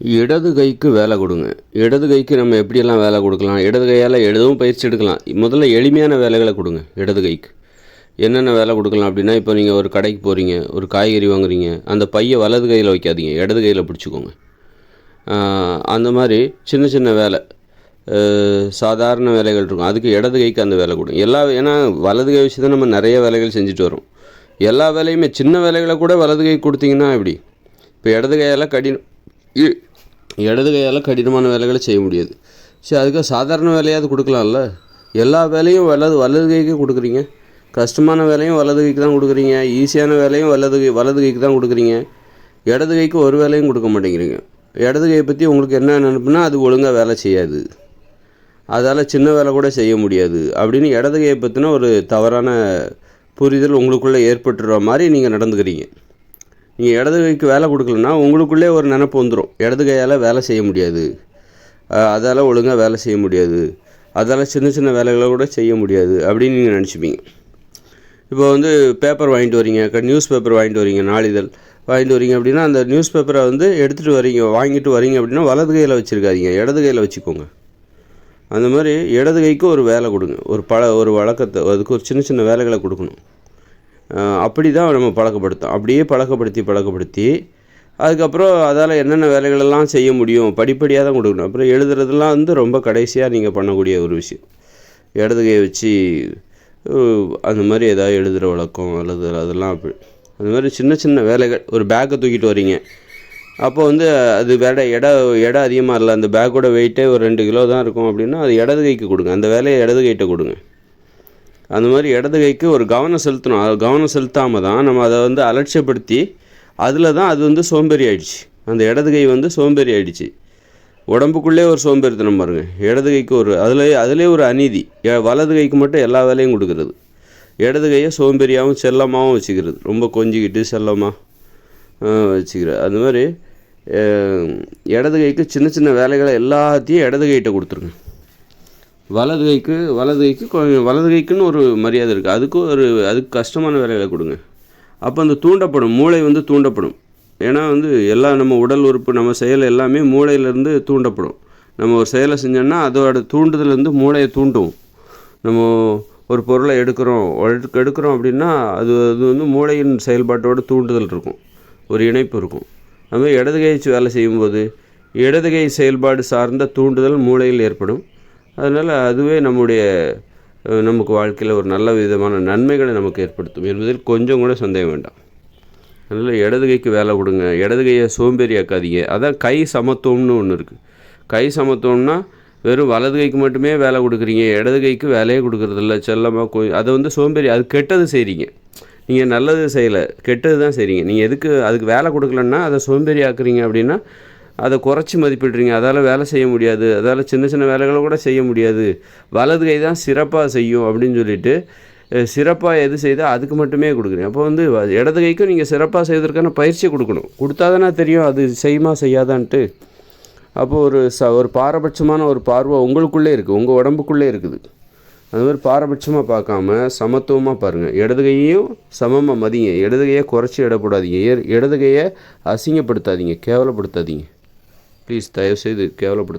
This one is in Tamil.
இடது கைக்கு வேலை கொடுங்க. இடது கைக்கு நம்ம எப்படியெல்லாம் வேலை கொடுக்கலாம்? இடது கையால் எதுவும் பயிற்சி எடுக்கலாம். முதல்ல எளிமையான வேலைகளை கொடுங்க இடது கைக்கு. என்னென்ன வேலை கொடுக்கலாம் அப்படின்னா இப்போ நீங்கள் ஒரு கடைக்கு போகிறீங்க ஒரு காய்கறி வாங்குறீங்க அந்த பையை வலது கையில் வைக்காதீங்க இடது கையில் பிடிச்சிக்கோங்க. அந்த மாதிரி சின்ன சின்ன வேலை. சாதாரண வேலைகள் இருக்கும். அதுக்கு இடது கைக்கு அந்த வேலை கொடுங்க. எல்லா ஏன்னா வலது கை வச்சு தான் நம்ம நிறைய வேலைகள் செஞ்சுட்டு வரோம். எல்லா வேலையுமே சின்ன வேலைகளை கூட வலது கை கொடுத்தீங்கன்னா எப்படி? இப்போ இடது கையால் கடினம் இடது கையால் கடினமான வேலைகளை செய்ய முடியாது. சரி அதுக்கு சாதாரண வேலையாவது கொடுக்கலாம்ல? எல்லா வேலையும் வலது வலது கைக்கு கொடுக்குறீங்க. கஷ்டமான வேலையும் வலது கைக்கு தான் கொடுக்குறீங்க. ஈஸியான வேலையும் வலது கை வலது கைக்கு தான் கொடுக்குறீங்க. இடது கைக்கு ஒரு வேலையும் கொடுக்க மாட்டேங்கிறீங்க. இடது கையை பற்றி உங்களுக்கு என்ன நினப்புனா அது ஒழுங்காக வேலை செய்யாது. அதால் சின்ன வேலை கூட செய்ய முடியாது. அப்படின்னு இடது கையை பற்றின ஒரு தவறான புரிதல் உங்களுக்குள்ளே ஏற்பட்டுற மாதிரி நீங்கள் நடந்துக்கிறீங்க. நீங்கள் இடது கைக்கு வேலை கொடுக்கலன்னா உங்களுக்குள்ளே ஒரு நினப்பு வந்துடும் இடது கையால் வேலை செய்ய முடியாது. அதால் ஒழுங்காக வேலை செய்ய முடியாது. அதால் சின்ன சின்ன வேலைகளை கூட செய்ய முடியாது அப்படின்னு நீங்கள் நினச்சிப்பீங்க. இப்போ வந்து பேப்பர் வாங்கிட்டு வரீங்க நியூஸ் பேப்பர் வாங்கிட்டு வரீங்க நாளிதழ் வாங்கிட்டு வரீங்க அப்படின்னா அந்த நியூஸ் பேப்பரை வந்து எடுத்துகிட்டு வரீங்க வாங்கிட்டு வரீங்க அப்படின்னா வலது கையில் வச்சுருக்காதீங்க. இடது கையில் வச்சுக்கோங்க. அந்த மாதிரி இடது கைக்கு ஒரு வேலை கொடுங்க. ஒரு பழ ஒரு வழக்கத்தை அதுக்கு ஒரு சின்ன சின்ன வேலைகளை கொடுக்கணும். அப்படி தான் நம்ம பழக்கப்படுத்தோம். அப்படியே பழக்கப்படுத்தி பழக்கப்படுத்தி அதுக்கப்புறம் அதால் என்னென்ன வேலைகளெல்லாம் செய்ய முடியும் படிப்படியாக தான் கொடுக்கணும். அப்புறம் எழுதுறதுலாம் வந்து ரொம்ப கடைசியாக நீங்கள் பண்ணக்கூடிய ஒரு விஷயம். இடது கையை வச்சு அந்த மாதிரி ஏதாவது எழுதுகிற வழக்கம் அல்லது அதெல்லாம் அப்படி. அந்த மாதிரி சின்ன சின்ன வேலைகள் ஒரு பேக்கை தூக்கிட்டு வரீங்க. அப்போ வந்து அது வேட இடம் எடை அதிகமாக இல்லை. அந்த பேக்கோட வெயிட்டே ஒரு ரெண்டு கிலோ தான் இருக்கும் அப்படின்னா அது இடது கைக்கு கொடுங்க. அந்த வேலையை இடது கைட்ட கொடுங்க. அந்த மாதிரி இடது கைக்கு ஒரு கவனம் செலுத்தணும். அது கவனம் செலுத்தாமல் தான் நம்ம அதை வந்து அலட்சியப்படுத்தி அதில் தான் அது வந்து சோம்பேறி ஆயிடுச்சு. அந்த இடது கை வந்து சோம்பேறி ஆயிடுச்சு. உடம்புக்குள்ளே ஒரு சோம்பேறித்தனம் பாருங்கள் இடது கைக்கு ஒரு அதில் அதிலே ஒரு அநீதி. வலது கைக்கு மட்டும் எல்லா வேலையும் கொடுக்குறது. இடது கையை சோம்பேறியாகவும் செல்லமாகவும் வச்சுக்கிறது. ரொம்ப கொஞ்சிக்கிட்டு செல்லமாக வச்சுக்கிறது அது மாதிரி இடது கைக்கு சின்ன சின்ன வேலைகளை எல்லாத்தையும் இடது கைகிட்ட கொடுத்துருங்க. வலது கைக்கு வலது கைக்கு கொஞ்சம் வலது கைக்குன்னு ஒரு மரியாதை இருக்குது அதுக்கும் ஒரு அதுக்கு கஷ்டமான வேலையில் கொடுங்க. அப்போ அந்த தூண்டப்படும் மூளை வந்து தூண்டப்படும். ஏன்னா வந்து எல்லா நம்ம உடல் உறுப்பு நம்ம செயல் எல்லாமே மூளையிலேருந்து தூண்டப்படும். நம்ம ஒரு செயலை செஞ்சோம்னா அதோட தூண்டுதல் வந்து மூளையை தூண்டும். நம்ம ஒரு பொருளை எடுக்கிறோம் எடுக்கிறோம் அப்படின்னா அது அது வந்து மூளையின் செயல்பாட்டோட தூண்டுதல் இருக்கும். ஒரு இணைப்பு இருக்கும். அது இடது கை வேலை செய்யும்போது இடது கை செயல்பாடு சார்ந்த தூண்டுதல் மூளையில் ஏற்படும். அதனால் அதுவே நம்முடைய நமக்கு வாழ்க்கையில் ஒரு நல்ல விதமான நன்மைகளை நமக்கு ஏற்படுத்தும் என்பதில் கொஞ்சம் கூட சந்தேகம் வேண்டாம். அதனால் இடது கைக்கு வேலை கொடுங்க இடது கையை சோம்பேறி ஆக்காதீங்க அதான் கை சமத்துவம்னு ஒன்று இருக்குது கை சமத்துவம்னா வெறும் வலது கைக்கு மட்டுமே வேலை கொடுக்குறீங்க இடது கைக்கு வேலையே கொடுக்குறதில்ல செல்லமாக கொ அதை வந்து சோம்பேறி அது கெட்டது செய்கிறீங்க நீங்கள் நல்லது செய்யலை கெட்டது தான் செய்கிறீங்க நீங்கள் எதுக்கு அதுக்கு வேலை கொடுக்கலன்னா அதை சோம்பேறி ஆக்குறீங்க அப்படின்னா அதை குறைச்சி மதிப்பிடுறீங்க. அதால் வேலை செய்ய முடியாது. அதால் சின்ன சின்ன வேலைகளை கூட செய்ய முடியாது. வலது கை தான் சிறப்பாக செய்யும் அப்படின்னு சொல்லிட்டு சிறப்பாக எது செய்தோ அதுக்கு மட்டுமே கொடுக்குறீங்க அப்போ வந்து வ- இடது கைக்கும் நீங்கள் சிறப்பாக செய்வதற்கான பயிற்சி கொடுக்கணும். கொடுத்தா தானே தெரியும் அது செய்யுமா செய்யாதான்ட்டு. அப்போது ஒரு ச ஒரு பாரபட்சமான ஒரு பார்வை உங்களுக்குள்ளே இருக்குது உங்கள் உடம்புக்குள்ளே இருக்குது. அது மாதிரி பாரபட்சமாக பார்க்காம சமத்துவமாக பாருங்கள் இடது கையையும் சமமாக மதிங்க. இடது கையை குறைச்சி இடப்படாதீங்க. ஏ- இடது கையை அசிங்கப்படுத்தாதீங்க. கேவலப்படுத்தாதீங்க. Listo, yo sé de qué hablo por